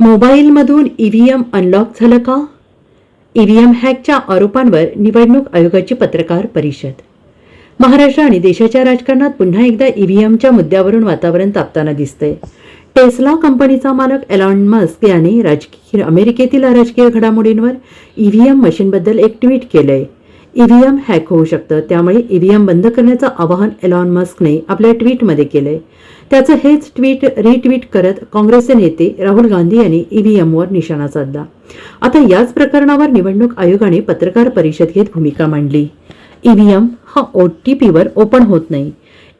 मोबाईलमधून EVM unlock झालं का? ईव्हीएम हॅकच्या आरोपांवर निवडणूक आयोगाची पत्रकार परिषद. महाराष्ट्र आणि देशाच्या राजकारणात पुन्हा एकदा ईव्हीएमच्या मुद्द्यावरून वातावरण तापताना दिसतंय. टेस्ला कंपनीचा मालक एलॉन मस्क यांनी राजकीय अमेरिकेतील राजकीय घडामोडींवर ईव्हीएम मशीनबद्दल एक ट्विट केलंय. ईव्हीएम हॅक होऊ शकतं. त्यामुळे ईव्हीएम बंद करण्याचं आवाहन एलॉन मस्कने आपल्या ट्विटमध्ये केलंय. त्याचं हेच ट्विट रिट्विट करत काँग्रेसचे नेते राहुल गांधी यांनी ईव्हीएमवर निशाणा साधला. आता याच प्रकरणावर निवडणूक आयोगाने पत्रकार परिषद घेत भूमिका मांडली. ईव्हीएम हा ओ टी पीवर ओपन होत नाही.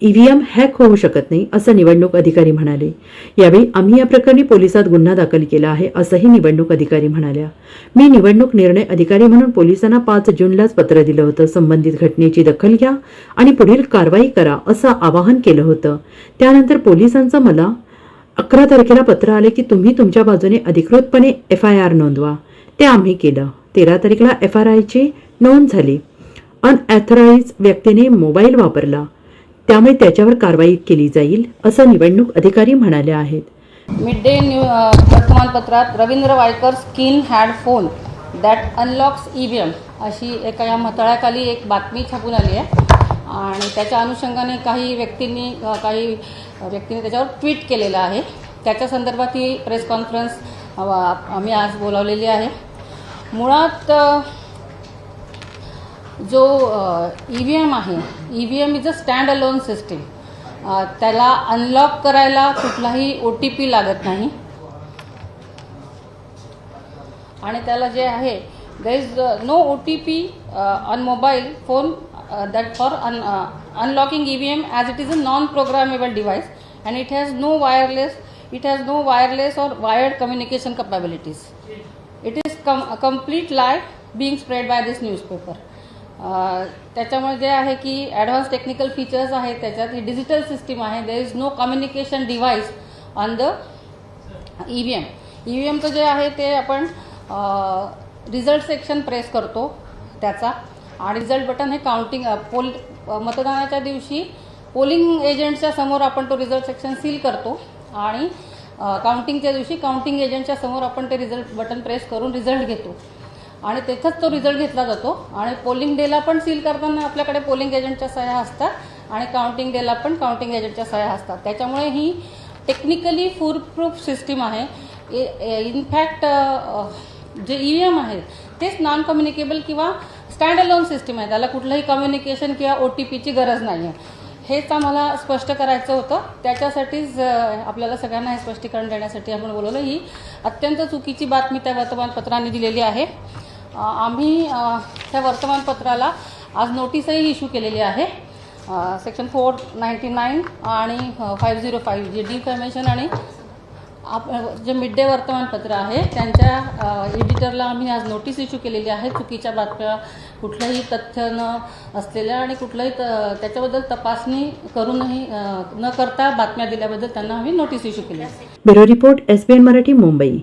ईव्हीएम हॅक होऊ शकत नाही असं निवडणूक अधिकारी म्हणाले. यावेळी आम्ही या प्रकरणी पोलिसात गुन्हा दाखल केला आहे असंही निवडणूक अधिकारी म्हणाल्या. मी निवडणूक निर्णय अधिकारी म्हणून पोलिसांना पाच जूनलाच पत्र दिलं होतं. संबंधित घटनेची दखल घ्या आणि पुढील कारवाई करा असं आवाहन केलं होतं. त्यानंतर पोलिसांचं मला अकरा तारखेला पत्र आले की तुम्ही तुमच्या बाजूने अधिकृतपणे एफ आय आर नोंदवा. ते आम्ही केलं. तेरा तारखेला एफ आर आयची नोंद झाली. अनॲथराईज व्यक्तीने मोबाईल वापरला. त्यामुळे त्याच्यावर कारवाई केली जाईल असं निवडणूक अधिकारी म्हणाले आहेत. मिड डे न्यू वर्तमानपत्रात Ravindra Waikar skin had phone that unlocks E V M अशी एका या मतळाखाली एक बातमी छापून आली आहे. आणि त्याच्या अनुषंगाने काही व्यक्तींनी काही व्यक्तींनी त्याच्यावर ट्विट केलेलं आहे. त्याच्या संदर्भात ही प्रेस कॉन्फरन्स आम्ही आज बोलावलेली आहे. मुळात जो ई व्ही एम आहे E V M is a stand alone system त्याला अनलॉक करायला कुठलाही ओ टी पी लागत नाही. आणि त्याला जे आहे there is no O T P on mobile phone that for un unlocking E V M as it is a non programmable device and it has no wireless it has no wireless or wired communication capabilities it is come completely being spread by this newspaper त्याच्यामुळे जे आहे की advance technical features आहेत त्याच्यात ही digital system आहे. There is no communication device on the E V M E V एमचं जे आहे ते आपण रिझल्ट सेक्शन प्रेस करतो त्याचा. आणि रिझल्ट बटन हे काउंटिंग पोल मतदानाच्या दिवशी पोलिंग एजंटच्या समोर आपण तो रिझल्ट सेक्शन सील करतो. आणि काउंटिंगच्या दिवशी काउंटिंग एजंटच्या समोर आपण ते रिझल्ट बटन प्रेस करून रिझल्ट घेतो. आणि त्याचाच तो रिझल्ट घेतला जातो. आणि पोलिंग डेला पण सील करताना आपल्याकडे पोलिंग एजंटच्या सह्या असतात आणि काउंटिंग डेला पण काउंटिंग एजंटच्या सह्या असतात. त्याच्यामुळे ही टेक्निकली फूर प्रूफ सिस्टीम आहे इनफॅक्ट जे ई व्ही एम आहे तेच नॉन कम्युनिकेबल किंवा स्टँड अलोन सिस्टीम आहे. त्याला कुठलंही कम्युनिकेशन किंवा ओ टी पीची गरज नाही आहे हेच आम्हाला स्पष्ट करायचं होतं. त्याच्यासाठीच आपल्याला सगळ्यांना हे स्पष्टीकरण देण्यासाठी आपण बोलवलं. ही अत्यंत चुकीची बातमी त्या वर्तमानपत्रांनी दिलेली आहे. आम्ही त्या वर्तमानपत्राला आज नोटीसही इश्यू केलेली आहे. सेक्शन फोर नाईन्टी नाईन आणि फाईव्ह झिरो फाईव्ह जे डिफॅमेशन आणि आप जे मिड डे वर्तमानपत्र आहे त्यांच्या एडिटरला आम्ही आज नोटीस इश्यू केलेली आहे. चुकीच्या बातम्या कुठलंही तथ्य न असलेल्या आणि कुठलंही त त्याच्याबद्दल तपासणी करूनही न करता बातम्या दिल्याबद्दल त्यांना आम्ही नोटीस इश्यू केली आहे. Bureau report SBN Marathi Mumbai.